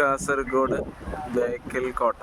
കാസർഗോഡ് ബേക്കൽ കോട്ട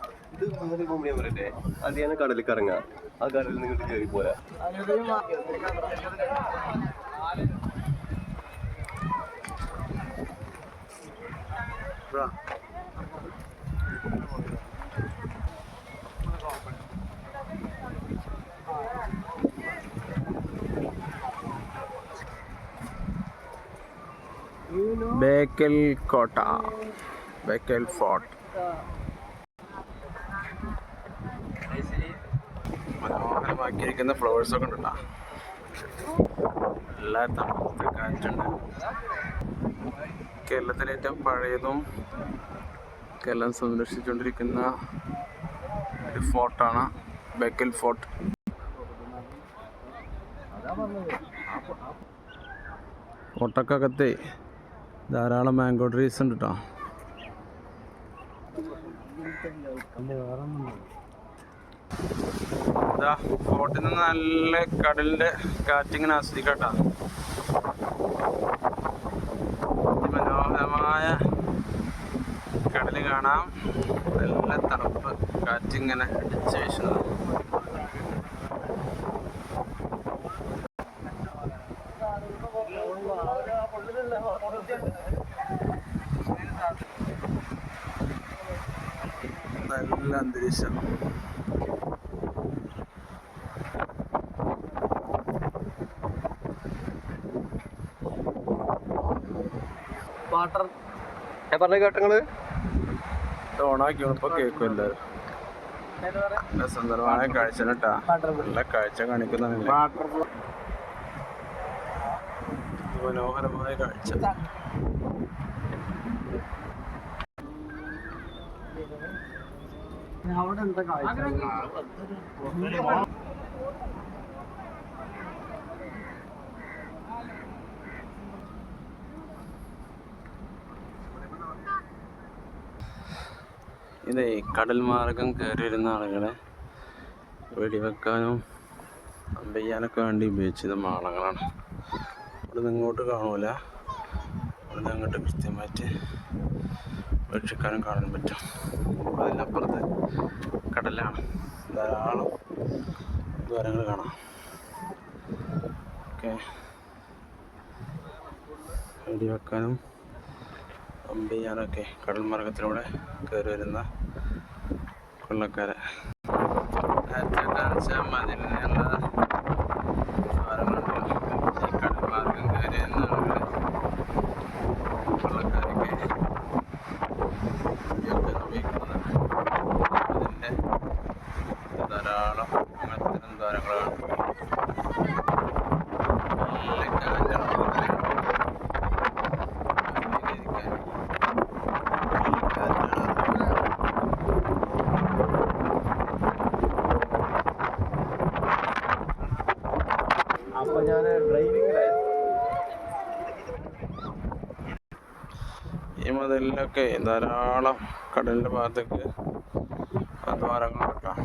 ഇത് വേറെ കോമഡി പറയട്ടെ അതിയാണ് കടലിൽ കറങ്ങുക ആ കടലിൽ നിങ്ങൾക്ക് കയറി പോരാ. ബേക്കൽ കോട്ട. ബേക്കൽ ഫോർട്ട്. മനോഹരമാക്കിയിരിക്കുന്ന ഫ്ലവേഴ്സ് ഒക്കെ ഉണ്ടാ എല്ലാ തണുത്ത കാറ്റുണ്ട്. കേരളത്തിലെ ഏറ്റവും പഴയതും കേരളം സംരക്ഷിച്ചുകൊണ്ടിരിക്കുന്ന ഒരു ഫോർട്ടാണ് ബേക്കൽ ഫോർട്ട് കോട്ടക്കകത്തെ ധാരാളം മാംഗോ ട്രീസ് ഉണ്ട് കേട്ടോ ഇതാ ഫോർട്ടിൽ നിന്ന് നല്ല കടലിന്റെ കാറ്റിങ്ങനെ ആസ്വദിക്കട്ടാ. മനോഹരമായ കടൽ കാണാം. നല്ല തണുപ്പ് കാറ്റിങ്ങനെ അടിച്ചു വീശുന്നത്. നല്ല അന്തരീക്ഷം. വാട്ടർ. ഞാൻ പറഞ്ഞ കേട്ടങ്ങൾ ഓണാക്കി ഇപ്പൊ കേൾക്കും എല്ലാവരും നല്ല സുന്ദരമായ കാഴ്ച കേട്ടാ നല്ല കാഴ്ച കാണിക്കുന്ന മനോഹരമായ കാഴ്ച. അവിടെ എന്താ കാഴ്ച? ഇതേ കടൽ മാർഗം കയറി വരുന്ന ആളുകളെ വെടിവെക്കാനും അമ്പയ്യാനൊക്കെ വേണ്ടി ഉപയോഗിച്ചത് മാളങ്ങളാണ്. ഇവിടെ ഇങ്ങോട്ട് കാണൂല. ഇവിടെ അങ്ങോട്ട് കൃത്യമായിട്ട് വീക്ഷിക്കാനും കാണാൻ പറ്റും. അതിനപ്പുറത്ത് കടലാണ്. ധാരാളം ദ്വാരങ്ങൾ കാണാം. ഓക്കെ. വെടിവെക്കാനും പമ്പ് ചെയ്യാനൊക്കെ കടൽ മാർഗത്തിലൂടെ കയറി വരുന്ന കൊള്ളക്കാരെ നേരത്തെ കാണിച്ച മതിലിനുള്ള ദ്വാരങ്ങളുണ്ടല്ലോ. ഈ കടൽ മാർഗം കയറി വരുന്ന ആളുകളെ കൊള്ളക്കാരൊക്കെ ഇതൊക്കെ ഉപയോഗിക്കുന്നത് അതിന്റെ ധാരാളം അങ്ങനത്തെ ദ്വാരങ്ങളാണ് നല്ല കാറ്റാണ് പോകുന്നത്. അതിലിരിക്കാൻ അപ്പൊ ഞാൻ ഡ്രൈവിംഗിലായിരുന്നു ഈ മുതലിലൊക്കെ ധാരാളം കടലിന്റെ ഭാഗത്തേക്ക് ദ്വാരങ്ങൾ വെക്കാം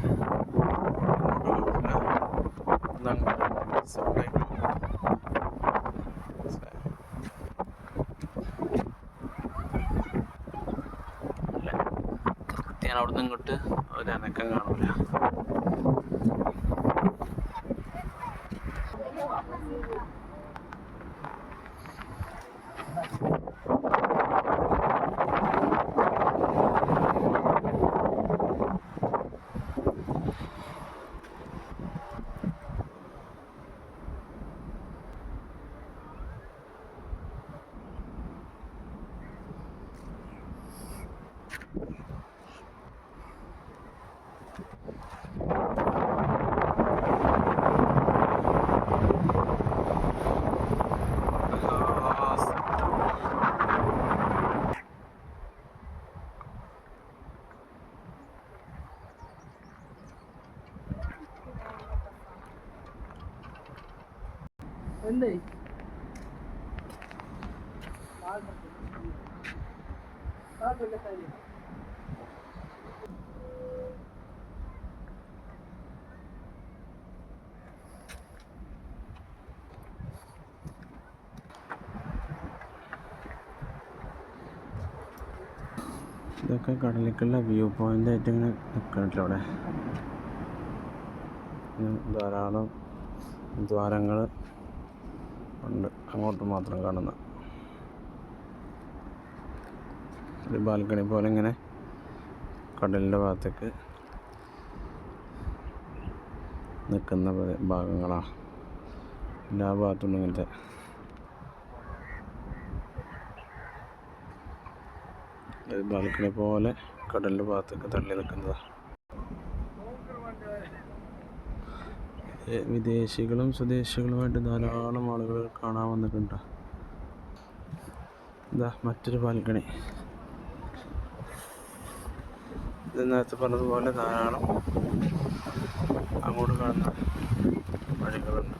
കൃത്യാണ് അവിടുന്ന് ഇങ്ങോട്ട് ഒരു അനക്കം കാണൂല എന്തേ ഇതൊക്കെ കടലിക്കുള്ള വ്യൂ പോയിന്റ് ആയിട്ട് ഇങ്ങനെ നിൽക്കണല്ലോ അവിടെ. ധാരാളം ദ്വാരങ്ങൾ ഉണ്ട്. അങ്ങോട്ട് മാത്രം കാണുന്ന. ഒരു ബാൽക്കണി പോലെ ഇങ്ങനെ കടലിന്റെ ഭാഗത്തേക്ക് നിൽക്കുന്ന ഭാഗങ്ങളാണ് എല്ലാ ഭാഗത്തും ഇങ്ങനത്തെ ബാൽക്കണി പോലെ കടലിന്റെ ഭാഗത്തേക്ക് തള്ളി നിൽക്കുന്നതാണ് വിദേശികളും സ്വദേശികളുമായിട്ട് ധാരാളം ആളുകൾ കാണാൻ വന്നിട്ടുണ്ട്. ഇതാ മറ്റൊരു ബാൽക്കണി. ഇത് നേരത്തെ പറഞ്ഞതുപോലെ ധാരാളം അങ്ങോട്ട് കാണുന്ന വഴികളുണ്ട്.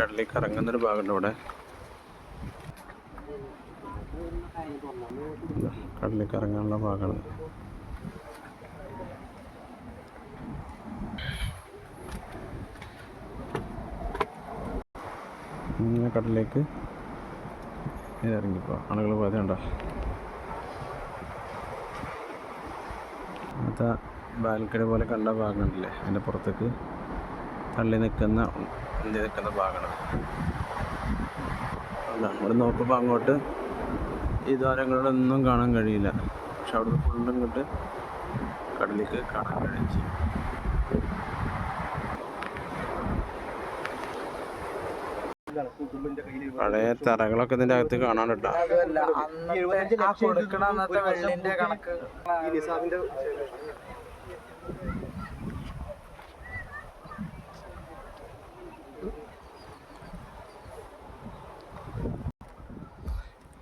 കടലിലേക്ക് ഇറങ്ങുന്നൊരു ഭാഗമുണ്ട് ഇവിടെ. കടലിലേക്ക് ഇറങ്ങാനുള്ള ഭാഗമാണ് ഇങ്ങനെ കടലിലേക്ക് ഇറങ്ങിപ്പോ. ആളുകൾ പോയത് കണ്ടോ? അത് ബാൽക്കണി പോലെ കണ്ട ഭാഗം ഉണ്ടല്ലേ അതിന്റെ പുറത്തേക്ക് തള്ളി നിൽക്കുന്ന ഇന്ത്യ നിൽക്കുന്ന ഭാഗമാണ് അതാണ് ഇവിടെ നോക്കുമ്പോൾ അങ്ങോട്ട് ഈ ദ്വാരങ്ങളിലൊന്നും കാണാൻ കഴിയില്ല. പക്ഷെ അവിടുന്ന് ഫുള്ളും ഇങ്ങോട്ട് കടലിലേക്ക് കാണാൻ കഴിയും ചെയ്യും. പഴയ തറകളൊക്കെ ഇതിന്റെ അകത്ത് കാണാൻ കേട്ടോ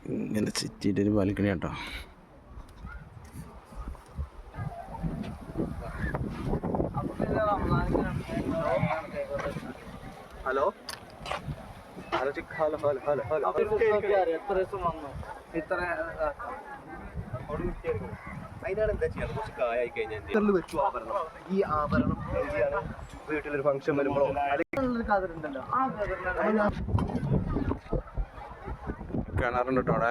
ഇങ്ങനെ ചുറ്റിയിട്ട് ഒരു ബാൽക്കണി കേട്ടോ ഹലോ? ഹലോ ഹലോ ഇത്ര. അതിനാണ് എന്താ ചെയ്യാറ് കുറച്ച് കായായി കഴിഞ്ഞാൽ വെച്ചു ആഭരണം. ഈ ആഭരണം വീട്ടിലൊരു ഫംഗ്ഷൻ വരുമ്പോഴോ? അല്ലെങ്കിൽ കിണറുണ്ട് കേട്ടോ അവിടെ.